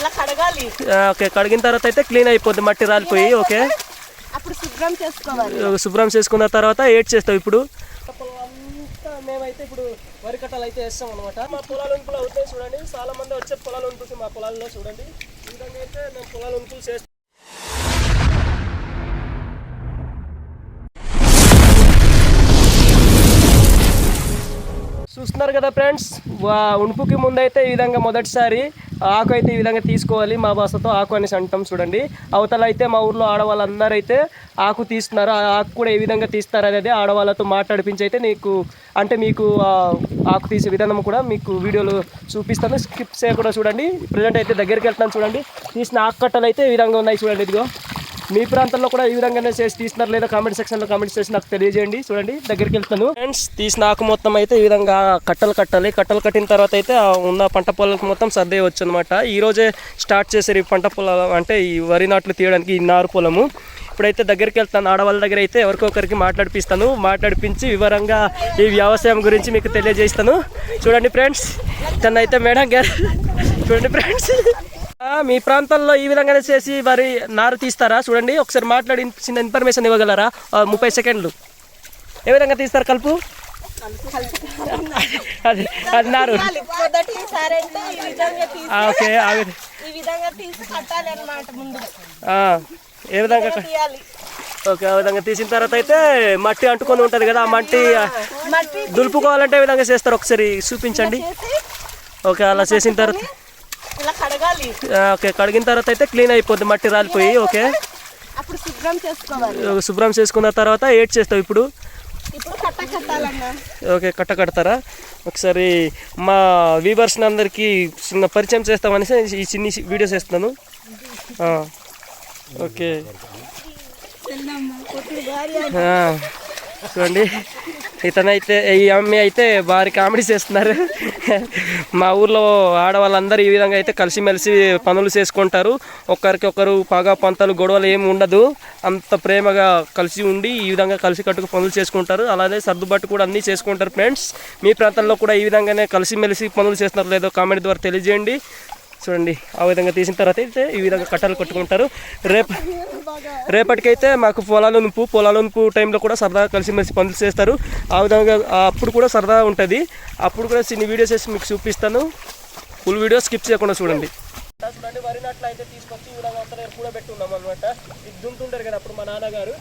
ఇలా కడగాలి. ఓకే కడిగిన తర్వాత అయితే క్లీన్ అయిపోద్ది మట్టి రాలిపోయి ఓకే? అప్పుడు శుభ్రం చేసుకోవాలి. శుభ్రం చేసుకున్న తర్వాత ఏడ్ చేస్తావు ఇప్పుడు? అంతా మేమైతే ఇప్పుడు వరి కట్టలు అయితే వేస్తాం అనమాట మా పొలాలు ఉనుకులు అవుతాయి చూడండి చాలా మంది వచ్చే పొలాలు ఉనుకులు మా పొలాల్లో చూడండి. ఈ విధంగా అయితే మేము పొలాలు ఉనుకులు చేస్తాం. చూస్తున్నారు కదా ఫ్రెండ్స్ ఉణుపుకి ముందైతే ఈ విధంగా మొదటిసారి ఆకు అయితే ఈ విధంగా తీసుకోవాలి మా భాషతో ఆకు అనేసి అంటాం చూడండి. అవతల అయితే మా ఊర్లో ఆడవాళ్ళందరూ అయితే ఆకు తీస్తున్నారు. ఆ ఆకు కూడా ఏ విధంగా తీస్తారు అనేది ఆడవాళ్ళతో మాట్లాడిపించి అయితే నీకు అంటే మీకు ఆకు తీసే విధానం కూడా మీకు వీడియోలో చూపిస్తాను. స్కిప్ చేయకుండా చూడండి. ప్రజెంట్ అయితే దగ్గరికి వెళ్తాను చూడండి. తీసిన ఆకు కట్టలు అయితే ఈ విధంగా ఉన్నాయి చూడండి ఇదిగో. మీ ప్రాంతంలో కూడా ఈ విధంగానే చేసి తీస్తున్నారు లేదా కామెంట్ సెక్షన్లో కామెంట్ చేసి నాకు తెలియజేయండి. చూడండి దగ్గరికి వెళ్తాను. ఫ్రెండ్స్ తీసిన ఆకు మొత్తం అయితే ఈ విధంగా కట్టలు కట్టాలి. కట్టలు కట్టిన తర్వాత అయితే ఉన్న పంట పొలాలకు మొత్తం సర్దేయవచ్చు అనమాట ఈ రోజే స్టార్ట్ చేశారు ఈ పంట పొలాలు. అంటే ఈ వరి నాట్లు తీయడానికి ఈ నారు పొలము. ఇప్పుడైతే దగ్గరికి వెళ్తాను. ఆడవాళ్ళ దగ్గర అయితే ఎవరికొకరికి మాట్లాడిపిస్తాను. మాట్లాడిపించి వివరంగా ఈ వ్యవసాయం గురించి మీకు తెలియజేస్తాను. చూడండి ఫ్రెండ్స్ తనైతే మేడం గారు. చూడండి ఫ్రెండ్స్ మీ ప్రాంతంలో ఈ విధంగానే చేసి వరి నారు తీస్తారా? చూడండి ఒకసారి మాట్లాడి చిన్న ఇన్ఫర్మేషన్ ఇవ్వగలరా? ముప్పై సెకండ్లు. ఏ విధంగా తీస్తారు కలుపు? అది ఓకే ఏ విధంగా ఓకే ఆ విధంగా తీసిన తర్వాత అయితే మట్టి అంటుకొని ఉంటుంది కదా ఆ మట్టి దులుపుకోవాలంటే విధంగా చేస్తారు? ఒకసారి చూపించండి. ఓకే అలా చేసిన తర్వాత ఇలా కడగాలి. ఆ, ఓకే కడిగిన తర్వాత అయితే క్లీన్ అయిపోద్ది మట్టి రాలిపోయి ఓకే? అప్పుడు శుభ్రం చేసుకోవాలి. శుభ్రం చేసుకున్న తర్వాత ఏడ్ చేస్తావు ఇప్పుడు? ఇప్పుడు కట్ట కట్టాలన్నా. ఓకే కట్ట కడతారా? ఒకసారి మా వీవర్స్ అందరికీ చిన్న పరిచయం చేస్తామనేసి ఈ చిన్ని వీడియో చేస్తున్నాను ఆ, ఓకే. చూడండి. ఇతనైతే ఈ అమ్మాయి అయితే వారి కామెడీ చేస్తున్నారు. మా ఊర్లో ఆడవాళ్ళందరూ ఈ విధంగా అయితే కలిసిమెలిసి పనులు చేసుకుంటారు. ఒకరికి ఒకరు పగ పంతలు గొడవలు ఏమి ఉండదు. అంత ప్రేమగా కలిసి ఉండి ఈ విధంగా కలిసి కట్టుకు పనులు చేసుకుంటారు. అలానే సర్దుబాటు కూడా అన్నీ చేసుకుంటారు ఫ్రెండ్స్. మీ ప్రాంతంలో కూడా ఈ విధంగానే కలిసిమెలిసి పనులు చేస్తున్నారు లేదో కామెంట్ ద్వారా తెలియజేయండి. చూడండి ఆ విధంగా తీసిన తర్వాత అయితే ఈ విధంగా కట్టలు కట్టుకుంటారు. రేపు రేపటికైతే మాకు పొలాలు నుప్పు పొలాలు నుప్పు టైంలో కూడా సరదా కలిసిమెలిసి పనులు చేస్తారు. ఆ విధంగా అప్పుడు కూడా సరదాగా ఉంటుంది. అప్పుడు కూడా చిన్న వీడియోస్ వేసి మీకు చూపిస్తాను. ఫుల్ వీడియో స్కిప్ చేయకుండా చూడండి. చూడండి వరి నాట్లు అయితే తీసుకొచ్చి ఈ విధంగా అంతా నేను కూడా అనమాట ఇది దుంటుంటారు కదా అప్పుడు మా నాన్నగారు.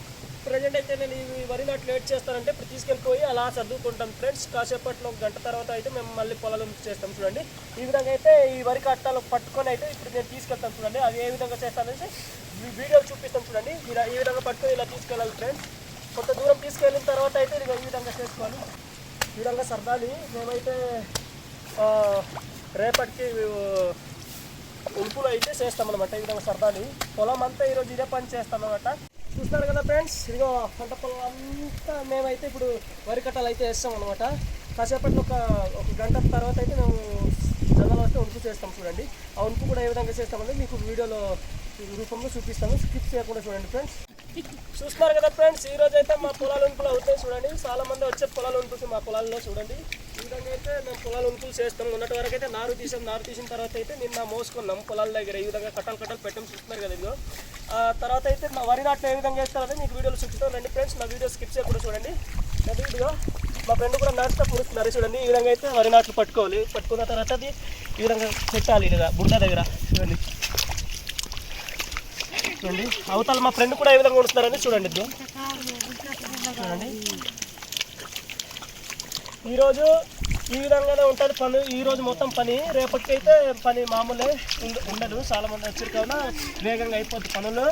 ప్రజెంట్ అయితే నేను ఈ వరి నాట్లు లేట్ చేస్తానంటే ఇప్పుడు తీసుకెళ్ళిపోయి అలా చదువుకుంటాం ఫ్రెండ్స్. కాసేపట్లో ఒక గంట తర్వాత అయితే మేము మళ్ళీ పొలాలు చేస్తాం చూడండి. ఈ విధంగా అయితే ఈ వరి కట్టాలు పట్టుకొని అయితే ఇప్పుడు నేను తీసుకెళ్తాను చూడండి. అది ఏ విధంగా చేస్తానంటే వీడియోలు చూపిస్తాం చూడండి. ఇలా ఈ విధంగా పట్టుకొని ఇలా తీసుకెళ్ళాలి ఫ్రెండ్స్. కొంత దూరం తీసుకెళ్ళిన తర్వాత అయితే ఇదిగో ఈ విధంగా చేసుకోవాలి. ఈ విధంగా సర్దాలి. మేమైతే రేపటికి ఉడుపులు అయితే చేస్తాం అనమాట ఈ విధంగా సరదాని పొలం అంతా ఈరోజు ఇదే పని చేస్తాం అనమాట చూస్తారు కదా ఫ్రెండ్స్? ఇదిగో పంట పొలం అంతా మేమైతే ఇప్పుడు వరి కట్టలు అయితే వేస్తాం అనమాట కాసేపట్లో ఒక ఒక గంట తర్వాత అయితే మేము జనాలు వస్తే ఉడుపు చేస్తాం చూడండి. ఆ ఉడుపు కూడా ఏ విధంగా చేస్తామంటే మీకు వీడియోలో రూపంలో చూపిస్తాము స్కిప్ చేయకుండా చూడండి ఫ్రెండ్స్. చూస్తున్నారు కదా ఫ్రెండ్స్ ఈ రోజు అయితే మా పొలాలు ఉనుకులు అవుతాయి చూడండి. చాలా మంది వచ్చే పొలాలు ఉనుకులు మా పొలాల్లో చూడండి. విధంగా అయితే మేము పొలాలు ఉంపులు చేస్తాం. ఉన్నటి వరకు అయితే నారు తీసాం. నారు తీసిన తర్వాత అయితే నిన్న మోసుకున్నాం పొలాల దగ్గర. ఈ విధంగా కట్టలు కట్టలు పెట్టాం చూస్తున్నారు కదా ఇదిగో. ఆ తర్వాత అయితే మా వరి నాట్లు ఏ విధంగా వేస్తారంటే మీకు వీడియోలు చూపిస్తాం. రండి ఫ్రెండ్స్ నా వీడియో స్కిప్ చేయకుండా చూడండి. అది ఇదిగో. మా ఫ్రెండ్ కూడా నాటుతో పుడుతున్నారు చూడండి ఈ విధంగా అయితే వరి నాట్లు పట్టుకోవాలి. పట్టుకున్న తర్వాత అది ఈ విధంగా పెట్టాలి ఇదిగా బుడ్డ దగ్గర. చూడండి. చూడండి. అవతల మా ఫ్రెండ్ కూడా ఏ విధంగా ఉంటున్నారని చూడండి ఇదిగో. చూడండి. ఈరోజు ఈ విధంగానే ఉంటుంది పని. ఈరోజు మొత్తం పని. రేపటికైతే పని మామూలే ఉండ- ఉండదు. చాలా మంది వచ్చారు కావున వేగంగా అయిపోద్ది పనులు.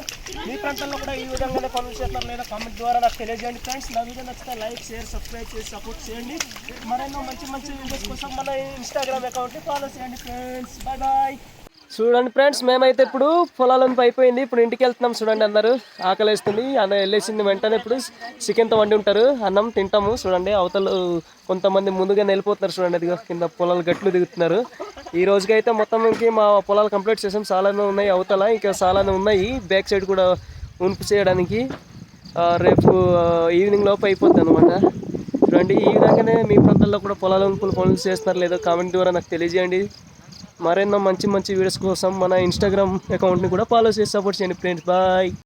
మీ ప్రాంతంలో కూడా ఈ విధంగానే పనులు చేస్తారు లేదా కామెంట్ ద్వారా నాకు తెలియజేయండి ఫ్రెండ్స్. నా వీడియో నచ్చితే లైక్ షేర్ సబ్స్క్రైబ్ చేసి సపోర్ట్ చేయండి. మరెన్నో మంచి మంచి వీడియోస్ కోసం మన ఇన్స్టాగ్రామ్ అకౌంట్ని ఫాలో చేయండి ఫ్రెండ్స్. బాయ్ బాయ్ చూడండి ఫ్రెండ్స్ మేమైతే ఇప్పుడు పొలాలను అయిపోయింది ఇప్పుడు ఇంటికి వెళ్తున్నాం చూడండి అందరు. ఆకలి వేస్తుంది అన్న వెళ్ళేసింది వెంటనే ఇప్పుడు చికెన్తో వండి ఉంటారు. అన్నం తింటాము చూడండి. అవతలు కొంతమంది ముందుగా వెళ్ళిపోతున్నారు చూడండి. అదిగో కింద పొలాలు గట్లు దిగుతున్నారు. ఈ రోజుకైతే మొత్తం ఇంకే మా పొలాలు కంప్లీట్ చేసాం. చాలానే ఉన్నాయి అవతల. ఇంకా చాలానే ఉన్నాయి. బ్యాక్ సైడ్ కూడా ఉంపు చేయడానికి రేపు ఈవినింగ్ లోపు అయిపోద్ది అనమాట చూడండి ఈ విధంగానే మీ ప్రాంతాల్లో కూడా పొలాల ఉనుపులు పనులు చేస్తున్నారు లేదో కామెంట్ ద్వారా నాకు తెలియజేయండి. మరెన్నో మంచి మంచి వీడియోస్ కోసం మన ఇన్స్టాగ్రామ్ అకౌంట్ని కూడా ఫాలో చేసి సపోర్ట్ చేయండి ఫ్రెండ్స్ బాయ్